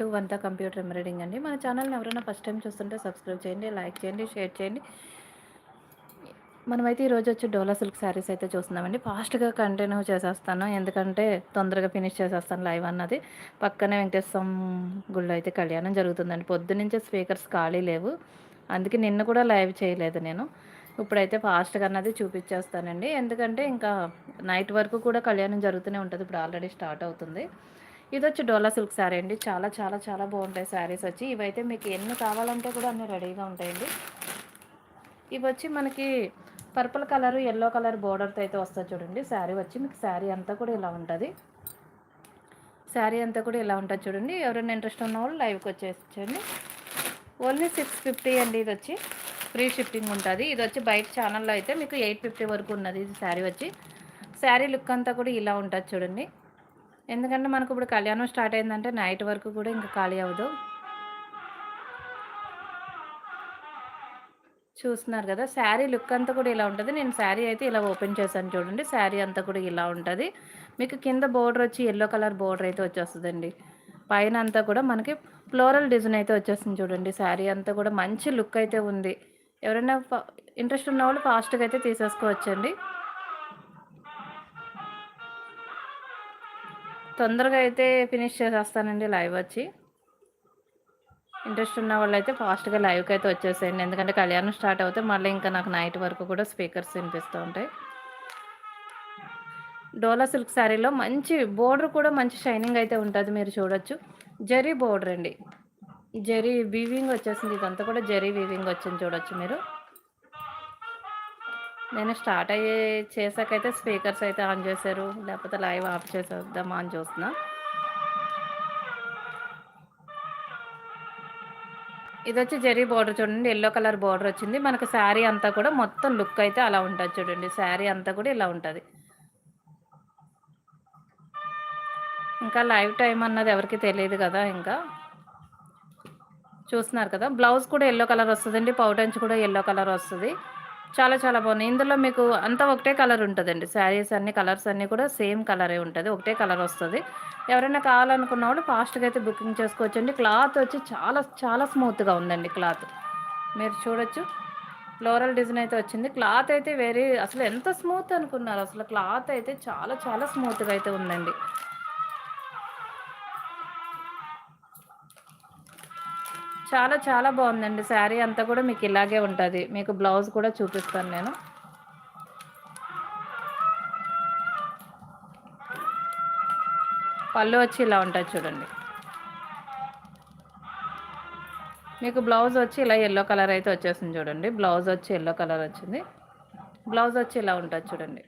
To వంత computer embroidering అండి. మన ఛానల్ని ఎవరైనా ఫస్ట్ టైం చూస్తుంటే సబ్స్క్రైబ్ చేయండి లైక్ చేయండి షేర్ చేయండి. మనమైతే ఈరోజు వచ్చి డోలా సిల్క్ శారీస్ అయితే చూస్తున్నామండి. ఫాస్ట్గా కంటిన్యూ చేసేస్తాను. ఎందుకంటే తొందరగా ఫినిష్ చేసేస్తాను లైవ్ అన్నది. పక్కనే వెంకటేశ్వరం గుళ్ళో అయితే కళ్యాణం జరుగుతుందండి. పొద్దునుంచే స్పీకర్స్ ఖాళీ లేవు. అందుకే నిన్న కూడా లైవ్ చేయలేదు నేను. ఇప్పుడైతే ఫాస్ట్గా అన్నది చూపించేస్తానండి ఎందుకంటే ఇంకా నైట్ వరకు కూడా కళ్యాణం జరుగుతూనే ఉంటుంది. ఇప్పుడు ఆల్రెడీ స్టార్ట్ అవుతుంది. ఇది వచ్చి డోలా సిల్క్ శారీ అండి. చాలా చాలా చాలా బాగుంటాయి శారీస్ వచ్చి. ఇవైతే మీకు ఎన్ని కావాలంటే కూడా అన్నీ రెడీగా ఉంటాయండి. ఇవి వచ్చి మనకి పర్పుల్ కలర్ ఎల్లో కలర్ బోర్డర్తో అయితే వస్తుంది చూడండి. శారీ వచ్చి మీకు శారీ అంతా కూడా ఇలా ఉంటుంది. శారీ అంతా కూడా ఇలా ఉంటుంది చూడండి. ఎవరైనా ఇంట్రెస్ట్ ఉన్న వాళ్ళు లైవ్కి వచ్చేసండి ఓన్లీ సిక్స్ ఫిఫ్టీ అండి ఇది వచ్చి ఫ్రీ షిప్పింగ్ ఉంటుంది. ఇది వచ్చి బయట ఛానల్లో అయితే మీకు ఎయిట్ ఫిఫ్టీ వరకు ఉన్నది ఇది శారీ వచ్చి. శారీ లుక్ అంతా కూడా ఇలా ఉంటుంది చూడండి. ఎందుకంటే మనకు ఇప్పుడు కళ్యాణం స్టార్ట్ అయిందంటే నైట్ వరకు కూడా ఇంకా ఖాళీ అవ్వదు. చూస్తున్నారు కదా శారీ లుక్ అంతా కూడా ఇలా ఉంటుంది. నేను శారీ అయితే ఇలా ఓపెన్ చేశాను చూడండి శారీ అంతా కూడా ఇలా ఉంటుంది. మీకు కింద బోర్డర్ వచ్చి ఎల్లో కలర్ బోర్డర్ అయితే వచ్చేస్తుందండి. పైన అంతా కూడా మనకి ఫ్లోరల్ డిజైన్ అయితే వచ్చేస్తుంది చూడండి శారీ అంతా కూడా మంచి లుక్ అయితే ఉంది. ఎవరైనా ఇంట్రెస్ట్ ఉన్న వాళ్ళు ఫాస్ట్గా అయితే తీసేసుకోవచ్చండి. తొందరగా అయితే ఫినిష్ చేసేస్తానండి లైవ్ వచ్చి. ఇంట్రెస్ట్ ఉన్న వాళ్ళు అయితే ఫాస్ట్గా లైవ్కి అయితే వచ్చేసేయండి. ఎందుకంటే కళ్యాణం స్టార్ట్ అవుతే మళ్ళీ ఇంకా నాకు నైట్ వరకు కూడా స్పీకర్స్ వినిపిస్తూ ఉంటాయి. డోలా సిల్క్ శారీలో మంచి బోర్డర్ కూడా మంచి షైనింగ్ అయితే ఉంటుంది మీరు చూడొచ్చు. జరీ బోర్డర్ అండి. జరీ వీవింగ్ వచ్చేసింది. ఇదంతా కూడా జరీ వీవింగ్ వచ్చింది చూడొచ్చు మీరు. నేను స్టార్ట్ అయ్యే చేసాకైతే స్పీకర్స్ అయితే ఆన్ చేశారు. లేకపోతే లైవ్ ఆఫ్ చేసేద్దామా అని చూస్తున్నా. ఇది వచ్చి జెరీ బార్డర్ చూడండి ఎల్లో కలర్ బార్డర్ వచ్చింది. మనకు శారీ అంతా కూడా మొత్తం లుక్ అయితే అలా ఉంటుంది చూడండి. శారీ అంతా కూడా ఇలా ఉంటుంది. ఇంకా లైవ్ టైం అన్నది ఎవరికి తెలియదు కదా ఇంకా. చూస్తున్నారు కదా బ్లౌజ్ కూడా ఎల్లో కలర్ వస్తుందండి పౌటెన్స్ కూడా ఎల్లో కలర్ వస్తుంది. చాలా చాలా బాగున్నాయి. ఇందులో మీకు అంతా ఒకటే కలర్ ఉంటుందండి. శారీస్ అన్ని కలర్స్ అన్నీ కూడా సేమ్ కలరే ఉంటుంది. ఒకటే కలర్ వస్తుంది. ఎవరైనా కావాలనుకున్న వాళ్ళు ఫాస్ట్గా అయితే బుకింగ్ చేసుకోవచ్చండి. క్లాత్ వచ్చి చాలా చాలా స్మూత్గా ఉందండి క్లాత్. మీరు చూడొచ్చు. ఫ్లోరల్ డిజైన్ అయితే వచ్చింది. క్లాత్ అయితే వెరీ అసలు ఎంత స్మూత్ అనుకున్నారు. అసలు క్లాత్ అయితే చాలా చాలా స్మూత్గా అయితే ఉందండి. చాలా చాలా బాగుందండి. శారీ అంతా కూడా మీకు ఇలాగే ఉంటుంది. మీకు బ్లౌజ్ కూడా చూపిస్తాను నేను. పళ్ళు వచ్చి ఇలా ఉంటుంది చూడండి. మీకు బ్లౌజ్ వచ్చి ఇలా ఎల్లో కలర్ అయితే వచ్చేసింది చూడండి. బ్లౌజ్ వచ్చి ఎల్లో కలర్ వచ్చింది. బ్లౌజ్ వచ్చి ఇలా ఉంటుంది చూడండి.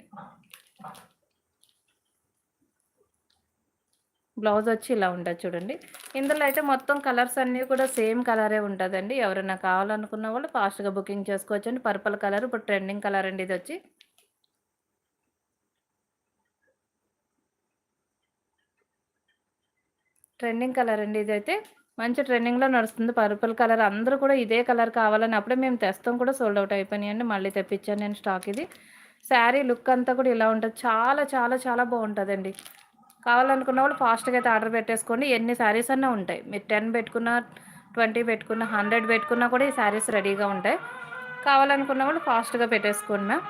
బ్లౌజ్ వచ్చి ఇలా ఉంటుంది చూడండి. ఇందులో అయితే మొత్తం కలర్స్ అన్నీ కూడా సేమ్ కలరే ఉంటుందండి. ఎవరైనా కావాలనుకున్న వాళ్ళు ఫాస్ట్గా బుకింగ్ చేసుకోవచ్చండి. పర్పుల్ కలర్ ఇప్పుడు ట్రెండింగ్ కలర్ అండి ఇది వచ్చి. ట్రెండింగ్ కలర్ అండి ఇదైతే మంచి ట్రెండింగ్లో నడుస్తుంది. పర్పుల్ కలర్ అందరూ కూడా ఇదే కలర్ కావాలని అప్పుడే మేము తెస్తాం కూడా సోల్డ్ అవుట్ అయిపోయినాయండి. మళ్ళీ తెప్పించాను నేను స్టాక్ ఇది. శారీ లుక్ అంతా కూడా ఇలా ఉంటుంది. చాలా చాలా చాలా బాగుంటుందండి. కావాలనుకున్న వాళ్ళు ఫాస్ట్గా అయితే ఆర్డర్ పెట్టేసుకోండి. ఎన్ని శారీస్ అన్నా ఉంటాయి. మీరు టెన్ పెట్టుకున్న ట్వంటీ పెట్టుకున్న హండ్రెడ్ పెట్టుకున్నా కూడా ఈ శారీస్ రెడీగా ఉంటాయి. కావాలనుకున్న వాళ్ళు ఫాస్ట్గా పెట్టేసుకోండి మ్యామ్.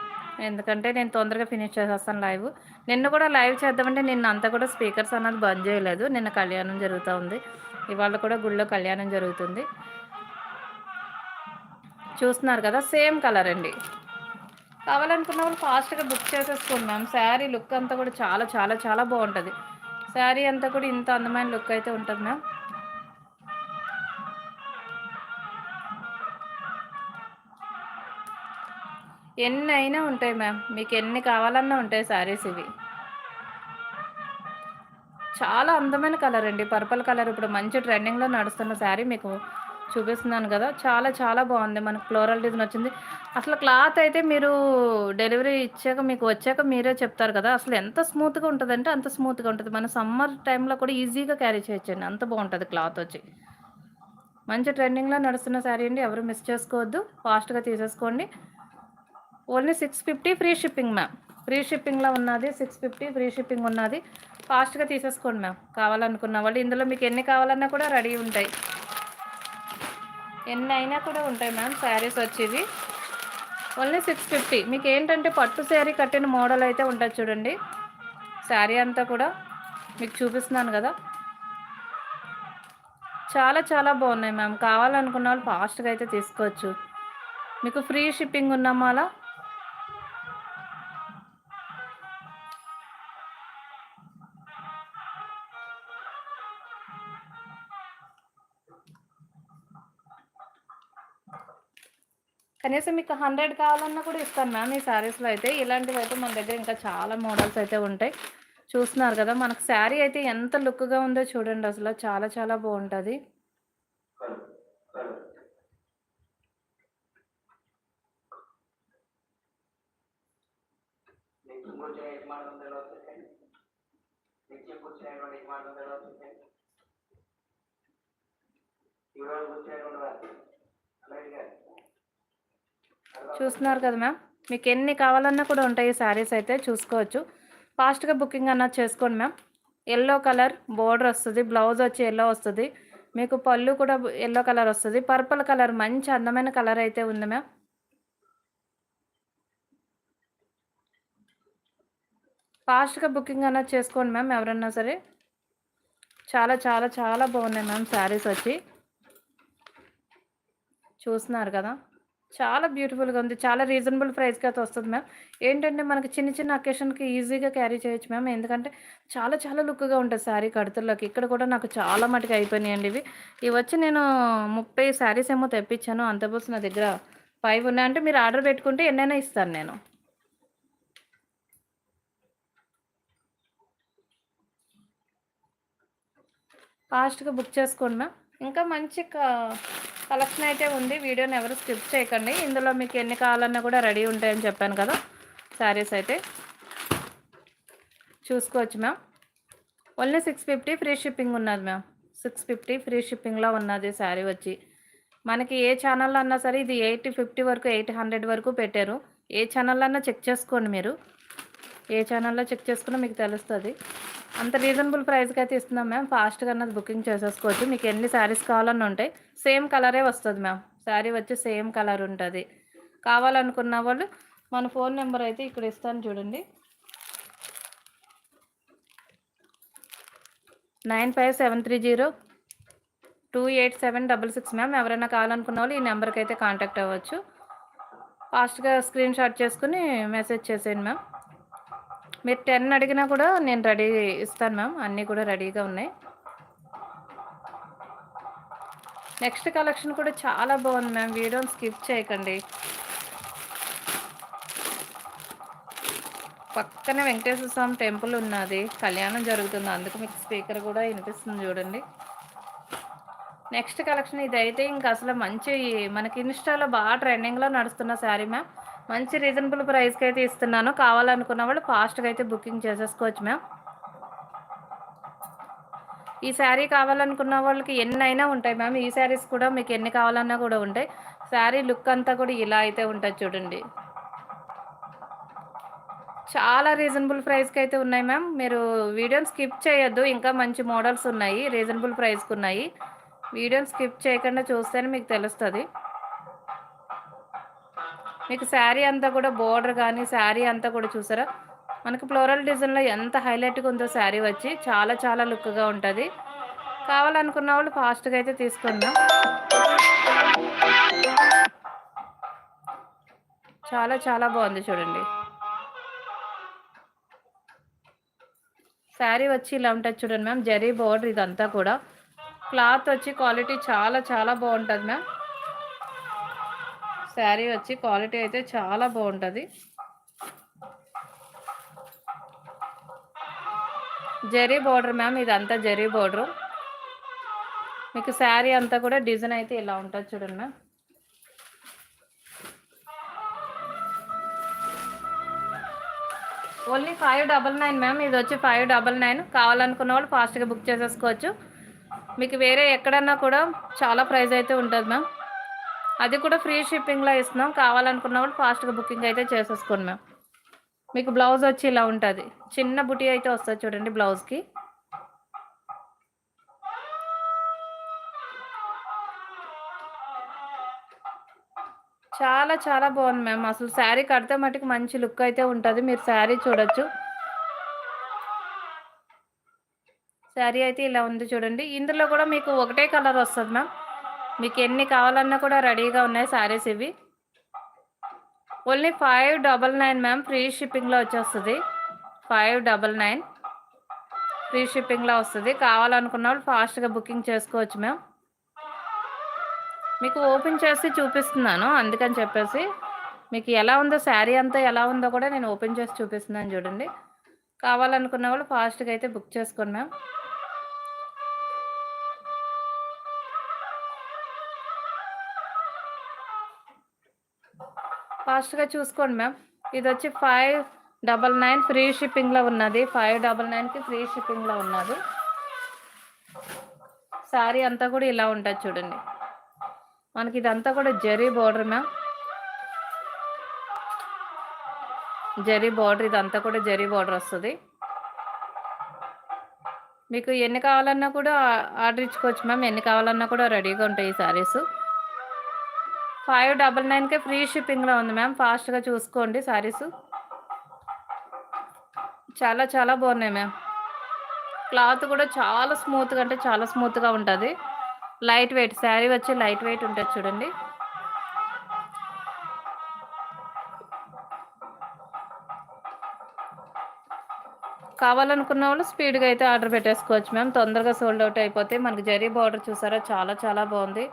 ఎందుకంటే నేను తొందరగా ఫినిష్ చేసేస్తాను లైవ్. నిన్న కూడా లైవ్ చేద్దామంటే నిన్న అంతా కూడా స్పీకర్స్ అన్నది బంద్ చేయలేదు. నిన్న కళ్యాణం జరుగుతూ ఉంది. ఇవాళ కూడా గుళ్ళో కళ్యాణం జరుగుతుంది. చూస్తున్నారు కదా సేమ్ కలర్ అండి. కావాలనుకున్న వాళ్ళు ఫాస్ట్గా బుక్ చేసేసుకోండి మ్యామ్. శారీ లుక్ అంతా కూడా చాలా చాలా చాలా బాగుంటుంది. శారీ అంతా కూడా ఇంత అందమైన లుక్ అయితే ఉంటుంది మ్యామ్. ఎన్ని అయినా ఉంటాయి మ్యామ్. మీకు ఎన్ని కావాలన్నా ఉంటాయి శారీస్ ఇవి. చాలా అందమైన కలర్ అండి. పర్పుల్ కలర్ ఇప్పుడు మంచి ట్రెండింగ్లో నడుస్తున్న శారీ మీకు చూపిస్తున్నాను కదా. చాలా చాలా బాగుంది. మనకు ఫ్లోరల్ డిజైన్ వచ్చింది. అసలు క్లాత్ అయితే మీరు డెలివరీ ఇచ్చాక మీకు వచ్చాక మీరే చెప్తారు కదా. అసలు ఎంత స్మూత్గా ఉంటుందంటే అంత స్మూత్గా ఉంటుంది. మన సమ్మర్ టైంలో కూడా ఈజీగా క్యారీ చేయొచ్చండి. అంత బాగుంటుంది క్లాత్ వచ్చి. మంచి ట్రెండింగ్లో నడుస్తున్న శారీ అండి. ఎవరు మిస్ చేసుకోవద్దు. ఫాస్ట్గా తీసేసుకోండి. Only six fifty free shipping ma'am free షిప్పింగ్లో ఉన్నది. సిక్స్ ఫిఫ్టీ ఫ్రీ షిప్పింగ్ ఉన్నది. ఫాస్ట్గా తీసేసుకోండి మ్యామ్ కావాలనుకున్న వాళ్ళు. ఇందులో మీకు ఎన్ని కావాలన్నా కూడా రెడీ ఉంటాయి. ఎన్ని అయినా కూడా ఉంటాయి మ్యామ్ శారీస్ వచ్చేవి. ఓన్లీ సిక్స్ ఫిఫ్టీ మీకు ఏంటంటే పట్టు శారీ కట్టిన మోడల్ అయితే ఉంటుంది చూడండి. శారీ అంతా కూడా మీకు చూపిస్తున్నాను కదా. చాలా చాలా బాగున్నాయి మ్యామ్. కావాలనుకున్న వాళ్ళు ఫాస్ట్గా అయితే తీసుకోవచ్చు. మీకు ఫ్రీ షిప్పింగ్ ఉన్నామా అలా అనేసి మీకు హండ్రెడ్ కావాలన్నా కూడా ఇస్తాను మ్యామ్ ఈ శారీస్లో అయితే. ఇలాంటివి అయితే మన దగ్గర ఇంకా చాలా మోడల్స్ అయితే ఉంటాయి. చూస్తున్నారు కదా మనకు శారీ అయితే ఎంత లుక్గా ఉందో చూడండి అసలు. చాలా చాలా బాగుంటుంది. చూస్తున్నారు కదా మ్యామ్. మీకు ఎన్ని కావాలన్నా కూడా ఉంటాయి ఈ శారీస్ అయితే చూసుకోవచ్చు. ఫాస్ట్గా బుకింగ్ అన్నది చేసుకోండి మ్యామ్. ఎల్లో కలర్ బోర్డర్ వస్తుంది బ్లౌజ్ వచ్చి ఎల్లో వస్తుంది. మీకు పళ్ళు కూడా ఎల్లో కలర్ వస్తుంది. పర్పుల్ కలర్ మంచి అందమైన కలర్ అయితే ఉంది మ్యామ్. ఫాస్ట్గా బుకింగ్ అన్నది చేసుకోండి మ్యామ్ ఎవరన్నా సరే. చాలా చాలా చాలా బాగున్నాయి మ్యామ్ శారీస్ వచ్చి. చూస్తున్నారు కదా. చాలా బ్యూటిఫుల్గా ఉంది. చాలా రీజనబుల్ ప్రైస్కి అయితే వస్తుంది మ్యామ్ ఏంటంటే మనకి చిన్న చిన్న అకేషన్కి ఈజీగా క్యారీ చేయొచ్చు మ్యామ్ ఎందుకంటే చాలా చాలా లుక్గా ఉంటుంది శారీ కడుతుల్లోకి. ఇక్కడ కూడా నాకు చాలా మటుకు అయిపోయినాయండి ఇవి. ఇవి వచ్చి నేను ముప్పై శారీస్ ఏమో తెప్పించాను. అంతపోసి నా దగ్గర ఫైవ్ ఉన్నాయంటే మీరు ఆర్డర్ పెట్టుకుంటే ఎన్నైనా ఇస్తాను నేను. ఫాస్ట్గా బుక్ చేసుకోండి మ్యామ్ ఇంకా మంచి కలెక్షన్ అయితే ఉంది. వీడియోని ఎవరు స్కిప్ చేయకండి. ఇందులో మీకు ఎన్ని కావాలన్నా కూడా రెడీ ఉంటాయని చెప్పాను కదా శారీస్ అయితే. చూసుకోవచ్చు ma'am. Only six fifty free shipping ఉన్నది మ్యామ్. సిక్స్ ఫిఫ్టీ ఫ్రీ షిప్పింగ్లో ఉన్నది శారీ వచ్చి. మనకి ఏ ఛానల్లో అన్నా సరే ఇది ఎయిట్ ఫిఫ్టీ వరకు ఎయిట్ హండ్రెడ్ వరకు పెట్టారు. ఏ ఛానల్లో అన్నా చెక్ చేసుకోండి మీరు. ఏ ఛానల్లో చెక్ చేసుకున్నా మీకు తెలుస్తుంది. అంత రీజనబుల్ ప్రైస్కి అయితే ఇస్తున్నాం మ్యామ్ ఫాస్ట్గా అన్నది బుకింగ్ చేసేసుకోవచ్చు. మీకు ఎన్ని శారీస్ కావాలన్నా ఉంటాయి. సేమ్ కలరే వస్తుంది మ్యామ్ శారీ వచ్చి సేమ్ కలర్ ఉంటుంది. కావాలనుకున్న వాళ్ళు మన ఫోన్ నెంబర్ అయితే ఇక్కడ ఇస్తాను చూడండి. Nine five seven three zero two eight seven double six ma'am ఎవరైనా కావాలనుకున్న వాళ్ళు ఈ నెంబర్కి అయితే కాంటాక్ట్ అవ్వచ్చు. ఫాస్ట్గా స్క్రీన్ షాట్ చేసుకుని మెసేజ్ చేసేయండి మ్యామ్ మీరు టెన్ అడిగినా కూడా నేను రెడీ ఇస్తాను మ్యామ్. అన్నీ కూడా రెడీగా ఉన్నాయి. నెక్స్ట్ కలెక్షన్ కూడా చాలా బాగుంది మ్యామ్. వీడియోని స్కిప్ చేయకండి. పక్కనే వెంకటేశ్వర స్వామి టెంపుల్ ఉన్నది. కళ్యాణం జరుగుతుంది. అందుకు మీకు స్పీకర్ కూడా వినిపిస్తుంది చూడండి. నెక్స్ట్ కలెక్షన్ ఇదైతే ఇంకా అసలు మంచి మనకి ఇన్స్టాలో బాగా ట్రెండింగ్లో నడుస్తున్న శారీ మ్యామ్. మంచి రీజనబుల్ ప్రైస్కి అయితే ఇస్తున్నాను. కావాలనుకున్న వాళ్ళు ఫాస్ట్గా అయితే బుకింగ్ చేసేసుకోవచ్చు మ్యామ్ ఈ శారీ కావాలనుకున్న వాళ్ళకి ఎన్ని అయినా ఉంటాయి మ్యామ్ ఈ శారీస్ కూడా మీకు ఎన్ని కావాలన్నా కూడా ఉంటాయి. శారీ లుక్ అంతా కూడా ఇలా అయితే ఉంటుంది చూడండి. చాలా రీజనబుల్ ప్రైస్కి అయితే ఉన్నాయి మ్యామ్ మీరు వీడియోని స్కిప్ చేయొద్దు. ఇంకా మంచి మోడల్స్ ఉన్నాయి. రీజనబుల్ ప్రైస్కి ఉన్నాయి. వీడియోని స్కిప్ చేయకుండా చూస్తేనే మీకు తెలుస్తుంది. మీకు శారీ అంతా కూడా బోర్డర్ కానీ శారీ అంతా కూడా చూసారా? మనకు ఫ్లోరల్ డిజైన్లో ఎంత హైలైట్గా ఉందో శారీ వచ్చి చాలా చాలా లుక్గా ఉంటుంది. కావాలనుకున్న వాళ్ళు ఫాస్ట్గా అయితే తీసుకుందాం. చాలా చాలా బాగుంది చూడండి. శారీ వచ్చి ఇలా ఉంటుంది చూడండి మ్యామ్ జరీ బోర్డర్ ఇదంతా కూడా. క్లాత్ వచ్చి క్వాలిటీ చాలా చాలా బాగుంటుంది మ్యామ్. శారీ వచ్చి క్వాలిటీ అయితే చాలా బాగుంటుంది. జరీ బోర్డర్ మ్యామ్ ఇదంతా జరీ బోర్డరు. మీకు శారీ అంతా కూడా డిజైన్ అయితే ఇలా ఉంటుంది చూడండి ma'am. Only five double nine ma'am ఇది వచ్చి ఫైవ్ డబల్ నైన్. కావాలనుకున్న వాళ్ళు ఫాస్ట్గా బుక్ చేసేసుకోవచ్చు. మీకు వేరే ఎక్కడన్నా కూడా చాలా ప్రైస్ అయితే ఉంటుంది మ్యామ్. అది కూడా ఫ్రీ షిప్పింగ్లో ఇస్తున్నాం. కావాలనుకున్న వాళ్ళు ఫాస్ట్గా బుకింగ్ అయితే చేసేసుకోండి మ్యామ్. మీకు బ్లౌజ్ వచ్చి ఇలా ఉంటుంది. చిన్న బుటీ అయితే వస్తుంది చూడండి బ్లౌజ్కి. చాలా చాలా బాగుంది మ్యామ్. అసలు శారీ కడితే మటుకు మంచి లుక్ అయితే ఉంటుంది. మీరు శారీ చూడొచ్చు. శారీ అయితే ఇలా ఉంది చూడండి. ఇందులో కూడా మీకు ఒకటే కలర్ వస్తుంది మ్యామ్. మీకు ఎన్ని కావాలన్నా కూడా రెడీగా ఉన్నాయి శారీస్ ఇవి. Only five double nine ma'am free షిప్పింగ్లో వచ్చేస్తుంది. ఫైవ్ డబల్ నైన్ ఫ్రీ షిప్పింగ్లో వస్తుంది. కావాలనుకున్న వాళ్ళు ఫాస్ట్గా బుకింగ్ చేసుకోవచ్చు మ్యామ్. మీకు ఓపెన్ చేసి చూపిస్తున్నాను అందుకని చెప్పేసి. మీకు ఎలా ఉందో శారీ అంతా ఎలా ఉందో కూడా నేను ఓపెన్ చేసి చూపిస్తున్నాను చూడండి. కావాలనుకున్న వాళ్ళు ఫాస్ట్గా అయితే బుక్ చేసుకోండి మ్యామ్. ఫాస్ట్గా చూసుకోండి మ్యామ్. ఇది వచ్చి ఫైవ్ డబల్ నైన్ ఫ్రీ షిప్పింగ్లో ఉన్నది. ఫైవ్ డబల్ నైన్కి ఫ్రీ షిప్పింగ్లో ఉన్నది. శారీ అంతా కూడా ఇలా ఉంటుంది చూడండి. మనకి ఇదంతా కూడా zari border ma'am. Zari border ఇదంతా కూడా జరీ బార్డర్ వస్తుంది. మీకు ఎన్ని కావాలన్నా కూడా ఆర్డర్ ఇచ్చుకోవచ్చు మ్యామ్. ఎన్ని కావాలన్నా కూడా రెడీగా ఉంటాయి ఈ శారీస్ ఫైవ్ డబల్ నైన్కే ఫ్రీ షిప్పింగ్లో ఉంది మ్యామ్. ఫాస్ట్గా చూసుకోండి శారీస్ చాలా చాలా బాగున్నాయి మ్యామ్. క్లాత్ కూడా చాలా స్మూత్గా అంటే చాలా స్మూత్గా ఉంటుంది. లైట్ వెయిట్ శారీ వచ్చి లైట్ వెయిట్ ఉంటుంది చూడండి. కావాలనుకున్న వాళ్ళు స్పీడ్గా అయితే ఆర్డర్ పెట్టేసుకోవచ్చు మ్యామ్. తొందరగా సోల్డ్ అవుట్ అయిపోతే మనకి జరీ బార్డర్ చూసారా? చాలా చాలా బాగుంది.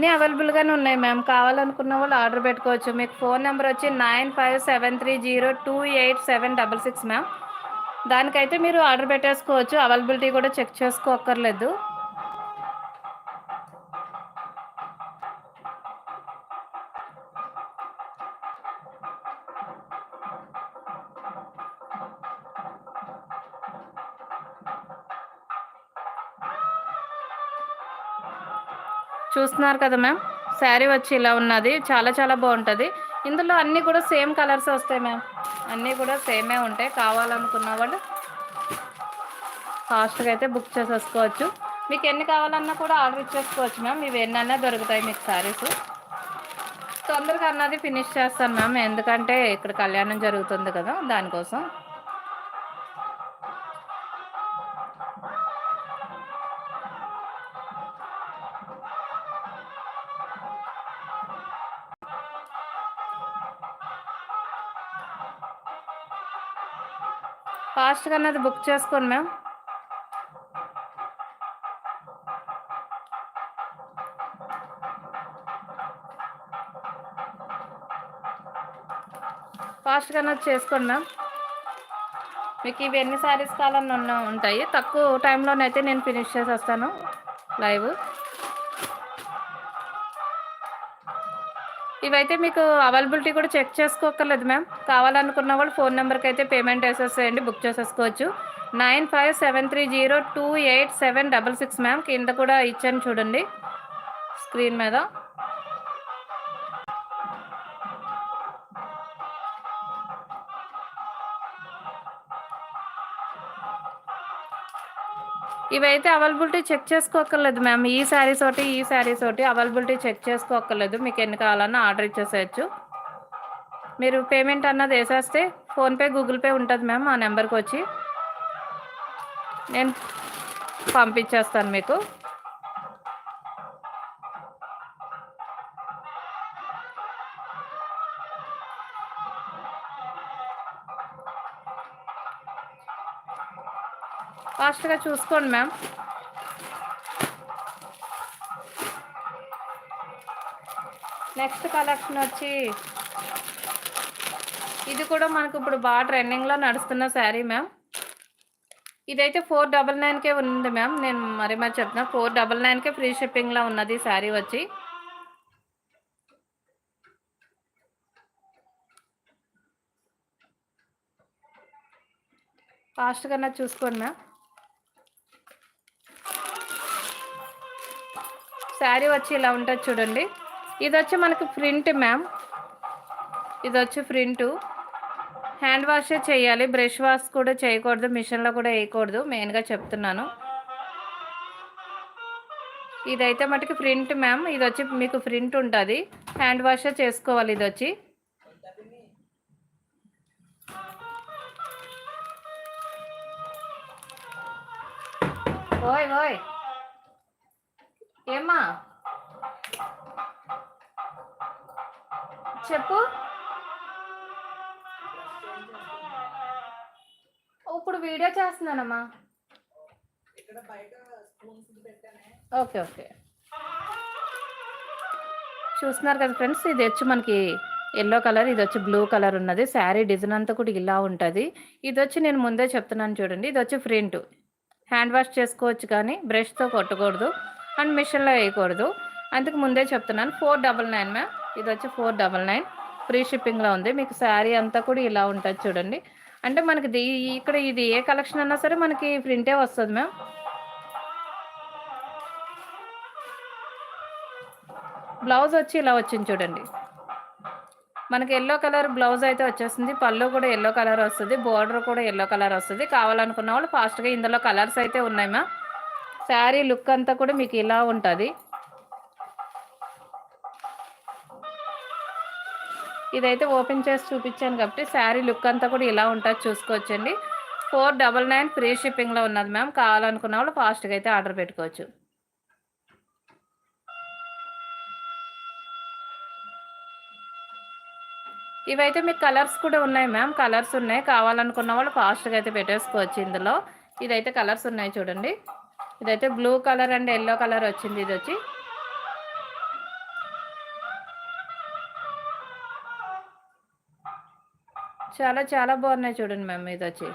అన్నీ అవైలబుల్గానే ఉన్నాయి మ్యామ్. కావాలనుకున్న వాళ్ళు ఆర్డర్ పెట్టుకోవచ్చు. మీకు ఫోన్ నెంబర్ వచ్చి nine five seven three zero two eight seven double six ma'am. దానికైతే మీరు ఆర్డర్ పెట్టేసుకోవచ్చు. అవైలబిలిటీ కూడా చెక్ చేసుకోక్కర్లేదు చూస్తున్నారు కదా మ్యామ్? శారీ వచ్చి ఇలా ఉన్నది. చాలా చాలా బాగుంటుంది. ఇందులో అన్నీ కూడా సేమ్ కలర్స్ వస్తాయి మ్యామ్. అన్నీ కూడా సేమే ఉంటాయి. కావాలనుకున్న వాళ్ళు ఫాస్ట్గా అయితే బుక్ చేసేసుకోవచ్చు. మీకు ఎన్ని కావాలన్నా కూడా ఆర్డర్ ఇచ్చేసుకోవచ్చు మ్యామ్. ఇవి ఎన్నైనా దొరుకుతాయి మీకు శారీస్. తొందరగా అన్నది ఫినిష్ చేస్తాను మ్యామ్. ఎందుకంటే ఇక్కడ కళ్యాణం జరుగుతుంది కదా దానికోసం. ఫాస్ట్గా అన్నది బుక్ చేసుకోండి మ్యామ్. ఫాస్ట్గా అన్నది చేసుకోండి మ్యామ్. మీకు ఇవి ఎన్ని శారీస్ కావాలన్నా ఉంటాయి. తక్కువ టైంలోనైతే నేను ఫినిష్ చేసేస్తాను లైవ్. ఇవైతే మీకు అవైలబిలిటీ కూడా చెక్ చేసుకోకర్లేదు మ్యామ్. కావాలనుకున్న వాళ్ళు ఫోన్ నెంబర్కి అయితే పేమెంట్ వేసేసేయండి బుక్ చేసేసుకోవచ్చు. Nine five seven three zero two eight seven double six ma'am. కింద కూడా ఇచ్చాను చూడండి స్క్రీన్ మీద. ఇవైతే అవైలబిలిటీ చెక్ చేసుకోక్కర్లేదు మ్యామ్. ఈ శారీస్ ఒకటి ఈ శారీస్ ఒకటి అవైలబిలిటీ చెక్ చేసుకోక్కర్లేదు. మీకు ఎన్ని కావాలన్నా ఆర్డర్ ఇచ్చేసేయచ్చు. మీరు పేమెంట్ అన్నది వేసేస్తే ఫోన్పే గూగుల్ పే ఉంటుంది మ్యామ్ ఆ నెంబర్కి వచ్చి నేను పంపించేస్తాను మీకు. ఫాస్ట్గా చూసుకోండి మ్యామ్. నెక్స్ట్ కలెక్షన్ వచ్చి ఇది కూడా మనకు ఇప్పుడు బాగా ట్రెండింగ్లో నడుస్తున్న శారీ మ్యామ్. ఇదైతే ఫోర్ డబల్ నైన్కే ఉంది మ్యామ్. నేను మరి మరి చెప్తున్నా ఫోర్ డబల్ నైన్కే ఫ్రీ షిప్పింగ్లో ఉన్నది శారీ వచ్చి. ఫాస్ట్గా చూసుకోండి మ్యామ్. శారీ వచ్చి ఇలా ఉంటుంది చూడండి. ఇది వచ్చి మనకు ప్రింట్ మ్యామ్ ఇది వచ్చి ప్రింటు. హ్యాండ్ వాషే చేయాలి. బ్రష్ వాష్ కూడా చేయకూడదు. మిషన్లో కూడా వేయకూడదు. మెయిన్గా చెప్తున్నాను. ఇదైతే మటుకు ప్రింట్ మ్యామ్ ఇది వచ్చి మీకు ప్రింట్ ఉంటుంది. హ్యాండ్ వాషే చేసుకోవాలి ఇది వచ్చి. ఓయ్ ఓయ్. ఏమ్మా? చెప్పు. ఇప్పుడు వీడియో చేస్తున్నానమ్మా. Okay okay. చూస్తున్నారు కదా ఫ్రెండ్స్ ఇది వచ్చి మనకి ఎల్లో కలర్ ఇది వచ్చి బ్లూ కలర్ ఉన్నది. శారీ డిజైన్ అంతా కూడా ఇలా ఉంటుంది. ఇది వచ్చి నేను ముందే చెప్తున్నాను చూడండి. ఇది వచ్చి ప్రింట్. హ్యాండ్ వాష్ చేసుకోవచ్చు కానీ బ్రష్తో కొట్టకూడదు. అండ్ మిషన్లో వేయకూడదు. అందుకు ముందే చెప్తున్నాను ఫోర్ డబల్ నైన్ మ్యామ్. ఇది వచ్చి ఫోర్ డబల్ నైన్. ఫ్రీ షిప్పింగ్లో ఉంది. మీకు శారీ అంతా కూడా ఇలా ఉంటుంది చూడండి. అంటే మనకి ఇక్కడ ఇది ఏ కలెక్షన్ అన్నా సరే మనకి ప్రింటే వస్తుంది మ్యామ్. బ్లౌజ్ వచ్చి ఇలా వచ్చింది చూడండి. మనకి ఎల్లో కలర్ బ్లౌజ్ అయితే వచ్చేస్తుంది పళ్ళు కూడా ఎల్లో కలర్ వస్తుంది. బోర్డర్ కూడా ఎల్లో కలర్ వస్తుంది. కావాలనుకున్న వాళ్ళు ఫాస్ట్గా ఇందులో కలర్స్ అయితే ఉన్నాయి మ్యామ్. శారీ లుక్ అంతా కూడా మీకు ఇలా ఉంటుంది. ఇదైతే ఓపెన్ చేసి చూపించాను కాబట్టి శారీ లుక్ అంతా కూడా ఇలా ఉంటుంది చూసుకోవచ్చండి. ఫోర్ డబల్ నైన్ ఫ్రీ షిప్పింగ్లో ఉన్నది మ్యామ్. కావాలనుకున్న వాళ్ళు ఫాస్ట్గా అయితే ఆర్డర్ పెట్టుకోవచ్చు. ఇవైతే మీకు కలర్స్ కూడా ఉన్నాయి మ్యామ్. కలర్స్ ఉన్నాయి. కావాలనుకున్న వాళ్ళు ఫాస్ట్గా అయితే పెట్టేసుకోవచ్చు ఇందులో. ఇదైతే కలర్స్ ఉన్నాయి చూడండి. ఇదైతే blue colour and yellow colour వచ్చింది ఇది వచ్చి. చాలా చాలా బాగున్నాయి చూడండి మ్యామ్ ఇది వచ్చి.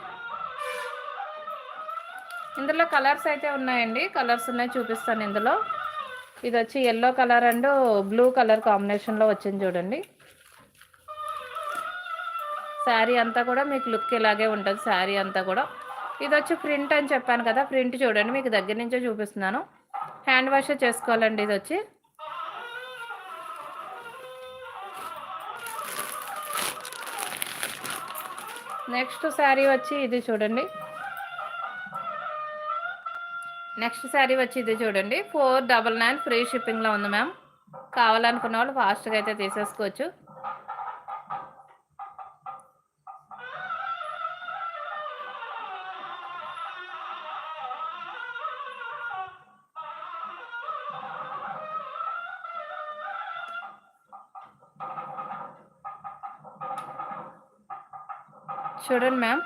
ఇందులో కలర్స్ అయితే ఉన్నాయండి. కలర్స్ ఉన్నాయి చూపిస్తాను ఇందులో. ఇది వచ్చి yellow colour and blue colour కాంబినేషన్లో వచ్చింది చూడండి. శారీ అంతా కూడా మీకు లుక్ ఇలాగే ఉంటుంది శారీ అంతా కూడా. ఇది వచ్చి ప్రింట్ అని చెప్పాను కదా ప్రింట్ చూడండి మీకు దగ్గర నుంచే చూపిస్తున్నాను. హ్యాండ్ వాష్ చేసుకోవాలండి ఇది వచ్చి నెక్స్ట్ శారీ వచ్చి ఇది చూడండి. నెక్స్ట్ శారీ వచ్చి ఇది చూడండి. ఫోర్ డబల్ నైన్ ఫ్రీ షిప్పింగ్లో ఉంది మ్యామ్. కావాలనుకున్న వాళ్ళు ఫాస్ట్గా అయితే తీసేసుకోవచ్చు. చూడండి మ్యామ్.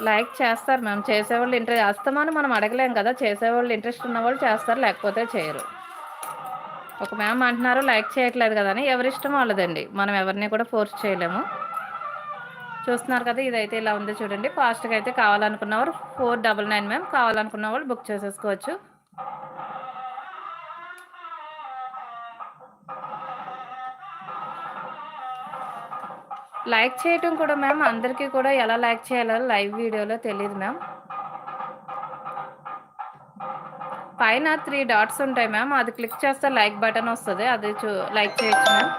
లైక్ చేస్తారు మ్యామ్. చేసేవాళ్ళు ఇంట్రెస్ట్ చేస్తామని మనం అడగలేం కదా. చేసేవాళ్ళు ఇంట్రెస్ట్ ఉన్న వాళ్ళు చేస్తారు లేకపోతే చేయరు. ఒక మ్యామ్ అంటున్నారు లైక్ చేయట్లేదు కదా అని. ఎవరిష్టం వాళ్ళదండి. మనం ఎవరిని కూడా ఫోర్స్ చేయలేము. చూస్తున్నారు కదా ఇదైతే ఇలా ఉంది చూడండి. ఫాస్ట్గా అయితే కావాలనుకున్నవారు ఫోర్ డబల్ నైన్ మ్యామ్. కావాలనుకున్న వాళ్ళు బుక్ చేసేసుకోవచ్చు. లైక్ చేయటం కూడా మ్యామ్. అందరికీ కూడా ఎలా లైక్ చేయాలో లైవ్ వీడియోలో తెలియదు మ్యామ్. పైన త్రీ డాట్స్ ఉంటాయి మ్యామ్. అది క్లిక్ చేస్తే లైక్ బటన్ వస్తుంది. అది చూ లైక్ చేయొచ్చు మ్యామ్.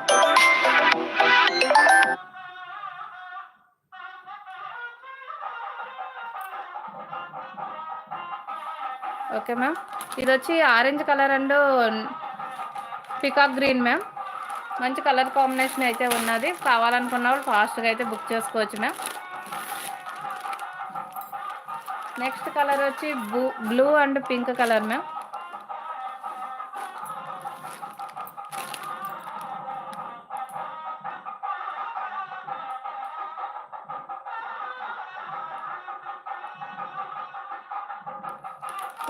Okay ma'am. ఇది వచ్చి orange colour and peacock green ma'am. మంచి కలర్ కాంబినేషన్ అయితే ఉన్నది. కావాలనుకున్న వాళ్ళు ఫాస్ట్గా అయితే బుక్ చేసుకోవచ్చు మ్యామ్. నెక్స్ట్ కలర్ వచ్చి blue and pink colour ma'am.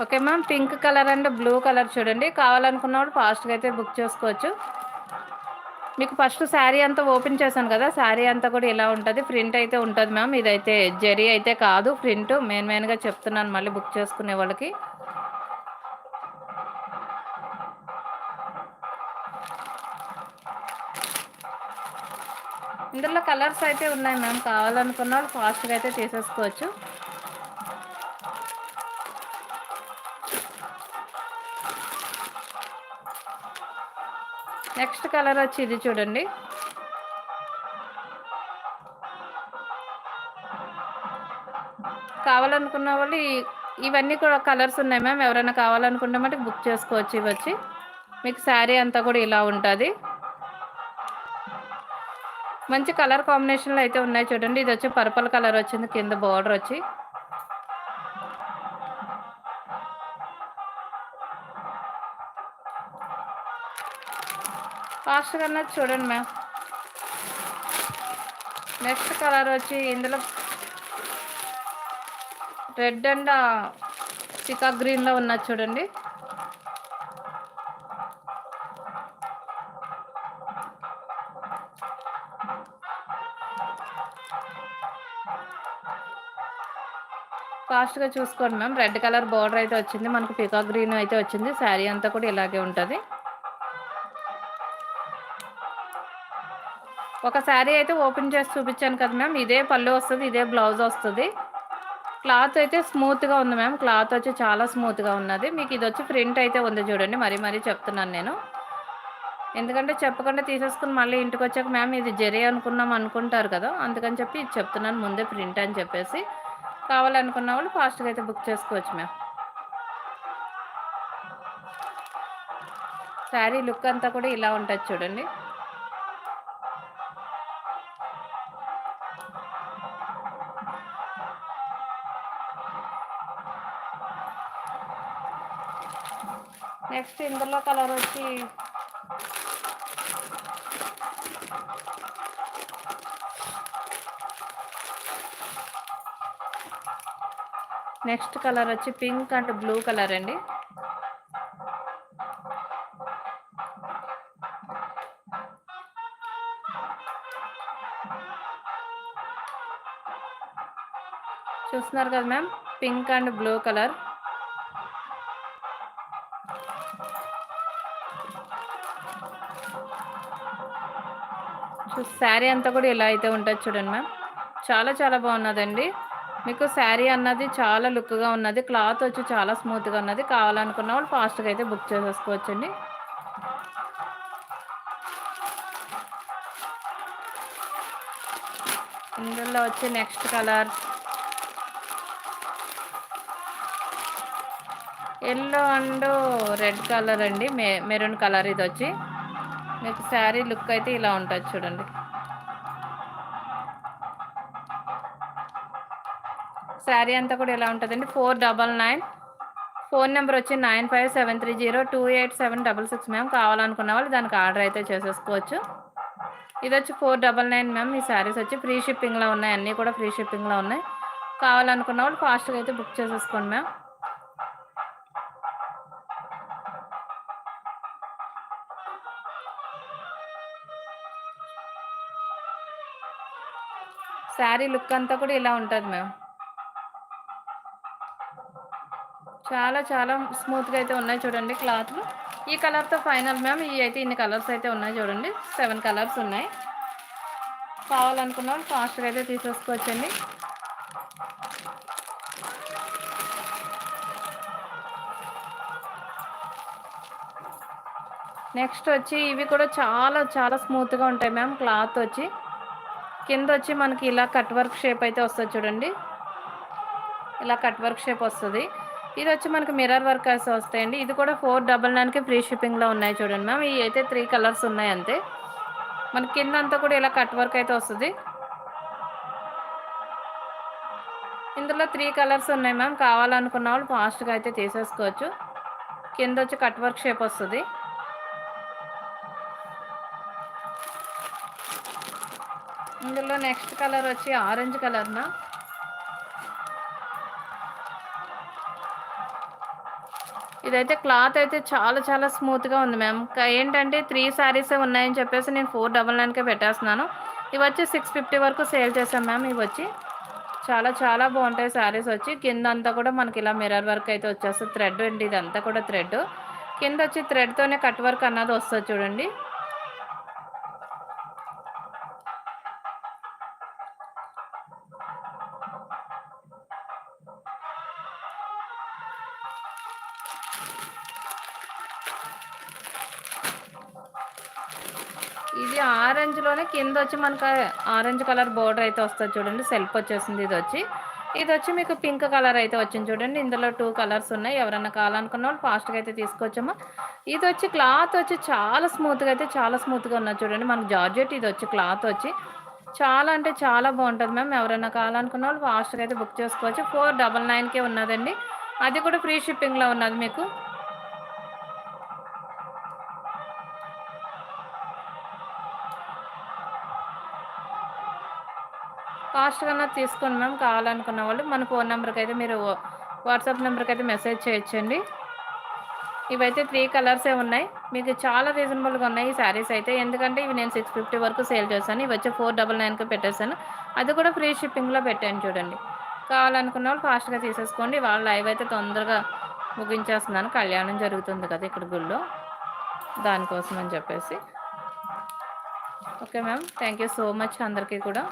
Okay ma'am pink colour and blue colour చూడండి. కావాలనుకున్నప్పుడు ఫాస్ట్గా అయితే బుక్ చేసుకోవచ్చు. మీకు ఫస్ట్ శారీ అంతా ఓపెన్ చేశాను కదా శారీ అంతా కూడా ఇలా ఉంటుంది. ప్రింట్ అయితే ఉంటుంది మ్యామ్. ఇదైతే జరీ అయితే కాదు ప్రింట్. మెయిన్ మెయిన్గా చెప్తున్నాను మళ్ళీ బుక్ చేసుకునే వాళ్ళకి. ఇందులో కలర్స్ అయితే ఉన్నాయి మ్యామ్. కావాలనుకున్న వాళ్ళు ఫాస్ట్గా అయితే తీసేసుకోవచ్చు. నెక్స్ట్ కలర్ వచ్చి ఇది చూడండి. కావాలనుకున్న వాళ్ళు ఇవన్నీ కూడా కలర్స్ ఉన్నాయి మ్యామ్. ఎవరైనా కావాలనుకుంటే మటుకు బుక్ చేసుకోవచ్చు ఇవి వచ్చి మీకు శారీ అంతా కూడా ఇలా ఉంటుంది. మంచి కలర్ కాంబినేషన్లో అయితే ఉన్నాయి చూడండి. ఇది వచ్చి పర్పల్ కలర్ వచ్చింది. కింద బార్డర్ వచ్చి. ఫాస్ట్గా అన్నది చూడండి మ్యామ్. నెక్స్ట్ కలర్ వచ్చి ఇందులో రెడ్ అండ్ పికా గ్రీన్లో ఉన్నది చూడండి. ఫాస్ట్గా చూసుకోండి మ్యామ్. రెడ్ కలర్ బార్డర్ అయితే వచ్చింది. మనకు పికా గ్రీన్ అయితే వచ్చింది. శారీ అంతా కూడా ఇలాగే ఉంటుంది. ఒక శారీ అయితే ఓపెన్ చేసి చూపించాను కదా మ్యామ్. ఇదే పళ్ళు వస్తుంది ఇదే బ్లౌజ్ వస్తుంది. క్లాత్ అయితే స్మూత్గా ఉంది మ్యామ్. క్లాత్ వచ్చి చాలా స్మూత్గా ఉన్నది. మీకు ఇది వచ్చి ప్రింట్ అయితే ఉంది చూడండి. మరీ మరీ చెప్తున్నాను నేను. ఎందుకంటే చెప్పకుండా తీసేసుకుని మళ్ళీ ఇంటికి వచ్చాక మ్యామ్ ఇది జరి అనుకున్నాం అనుకుంటారు కదా. అందుకని చెప్పి ఇది చెప్తున్నాను ముందే ప్రింట్ అని చెప్పేసి. కావాలనుకున్న వాళ్ళు ఫాస్ట్గా అయితే బుక్ చేసుకోవచ్చు మ్యామ్. శారీ లుక్ అంతా కూడా ఇలా ఉంటుంది చూడండి. ఇందులో కలర్ వచ్చి నెక్స్ట్ కలర్ వచ్చి పింక్ అండ్ బ్లూ కలర్ అండి. చూస్తున్నారు కదా ma'am? Pink and blue colour. Sari అంతా కూడా ఇలా అయితే ఉంటుంది చూడండి మ్యామ్. చాలా చాలా బాగున్నదండి. మీకు శారీ అన్నది చాలా లుక్గా ఉన్నది. క్లాత్ వచ్చి చాలా స్మూత్గా ఉన్నది. కావాలనుకున్న వాళ్ళు ఫాస్ట్గా అయితే బుక్ చేసేసుకోవచ్చండి. ఇందులో వచ్చి next colour. Yellow and red colour అండి. మె మెరూన్ కలర్ ఇది వచ్చి మీకు శారీ లుక్ అయితే ఇలా ఉంటుంది చూడండి. శారీ అంతా కూడా ఎలా ఉంటుందండి? Four double nine. Phone number వచ్చి nine five seven three zero two eight seven double six ma'am. కావాలనుకున్న వాళ్ళు దానికి ఆర్డర్ అయితే చేసేసుకోవచ్చు. ఇది వచ్చి ఫోర్ డబల్ నైన్ మ్యామ్. ఈ శారీస్ వచ్చి ఫ్రీ షిప్పింగ్లో ఉన్నాయి. అన్నీ కూడా ఫ్రీ షిప్పింగ్లో ఉన్నాయి. కావాలనుకున్న వాళ్ళు ఫాస్ట్గా అయితే బుక్ చేసేసుకోండి మ్యామ్. శారీ లుక్ అంతా కూడా ఇలా ఉంటుంది మ్యామ్ చాలా చాలా స్మూత్గా అయితే ఉన్నాయి చూడండి క్లాత్లు ఈ కలర్తో ఫైనల్ మ్యామ్ ఇవి అయితే ఇన్ని కలర్స్ అయితే ఉన్నాయి చూడండి. సెవెన్ కలర్స్ ఉన్నాయి. కావాలనుకున్న వాళ్ళు ఫాస్ట్గా అయితే తీసేసుకోవచ్చండి. నెక్స్ట్ వచ్చి ఇవి కూడా చాలా చాలా స్మూత్గా ఉంటాయి మ్యామ్ క్లాత్ వచ్చి. కింద వచ్చి మనకి ఇలా కట్ వర్క్ షేప్ అయితే వస్తుంది చూడండి. ఇలా కట్ వర్క్ షేప్ వస్తుంది. ఇది వచ్చి మనకి మిర్రర్ వర్క్ అయితే వస్తాయండి. ఇది కూడా ఫోర్ డబల్ నైన్కి ఫ్రీ షిప్పింగ్లో ఉన్నాయి చూడండి మ్యామ్. ఇవి అయితే త్రీ కలర్స్ ఉన్నాయి అంతే. మన కింద అంతా కూడా ఇలా కట్ వర్క్ అయితే వస్తుంది. ఇందులో త్రీ కలర్స్ ఉన్నాయి మ్యామ్. కావాలనుకున్న వాళ్ళు ఫాస్ట్గా అయితే తీసేసుకోవచ్చు. కింద వచ్చి కట్ వర్క్ షేప్ వస్తుంది. ఇందులో నెక్స్ట్ కలర్ వచ్చి ఆరెంజ్ కలర్నా ఇదైతే క్లాత్ అయితే చాలా చాలా స్మూత్గా ఉంది మ్యామ్ ఏంటంటే త్రీ శారీసే ఉన్నాయని చెప్పేసి నేను ఫోర్ డబల్ నైన్కే పెట్టేస్తున్నాను. ఇవి వచ్చి సిక్స్ ఫిఫ్టీ వరకు సేల్ చేశాం మ్యామ్ ఇవి వచ్చి చాలా చాలా బాగుంటాయి శారీస్ వచ్చి. కింద అంతా కూడా మనకి ఇలా మిర్రర్ వర్క్ అయితే వచ్చేస్తుంది. థ్రెడ్ అండి ఇదంతా కూడా థ్రెడ్ కింద వచ్చి థ్రెడ్తోనే కట్ వర్క్ అన్నది వస్తుంది చూడండి. కింద వచ్చి మనకు ఆరెంజ్ కలర్ బోర్డర్ అయితే వస్తుంది చూడండి. సెల్ఫ్ వచ్చేసింది ఇది వచ్చి ఇది వచ్చి మీకు పింక్ కలర్ అయితే వచ్చింది చూడండి. ఇందులో టూ కలర్స్ ఉన్నాయి. ఎవరన్నా కావాలనుకున్న వాళ్ళు ఫాస్ట్గా అయితే తీసుకొచ్చాము ఇది వచ్చి క్లాత్ వచ్చి చాలా స్మూత్గా అయితే చాలా స్మూత్గా ఉన్నది చూడండి. మనకు జార్జెట్ ఇది వచ్చి క్లాత్ వచ్చి. చాలా అంటే చాలా బాగుంటుంది మ్యామ్. ఎవరైనా కావాలనుకున్న వాళ్ళు ఫాస్ట్గా అయితే బుక్ చేసుకోవచ్చు. ఫోర్ డబల్ నైన్కే ఉన్నదండి. అది కూడా ఫ్రీ షిప్పింగ్లో ఉన్నది మీకు. ఫాస్ట్గా తీసుకోండి మ్యామ్ కావాలనుకున్న వాళ్ళు మన ఫోన్ నెంబర్కి అయితే మీరు వాట్సాప్ నెంబర్కి అయితే మెసేజ్ చేయొచ్చండి. ఇవైతే త్రీ కలర్సే ఉన్నాయి. మీకు చాలా రీజనబుల్గా ఉన్నాయి ఈ శారీస్ అయితే. ఎందుకంటే ఇవి నేను సిక్స్ ఫిఫ్టీ వరకు సేల్ చేశాను. ఇవి వచ్చి ఫోర్ డబల్ నైన్కి పెట్టేశాను. అది కూడా ఫ్రీ షిప్పింగ్లో పెట్టాను చూడండి. కావాలనుకున్న వాళ్ళు ఫాస్ట్గా తీసేసుకోండి. వాళ్ళ లైవ్ అయితే తొందరగా ముగించేస్తున్నాను. కళ్యాణం జరుగుతుంది కదా ఇక్కడ గుళ్ళో. దానికోసం అని చెప్పేసి. Okay ma'am thank you so much అందరికీ కూడా.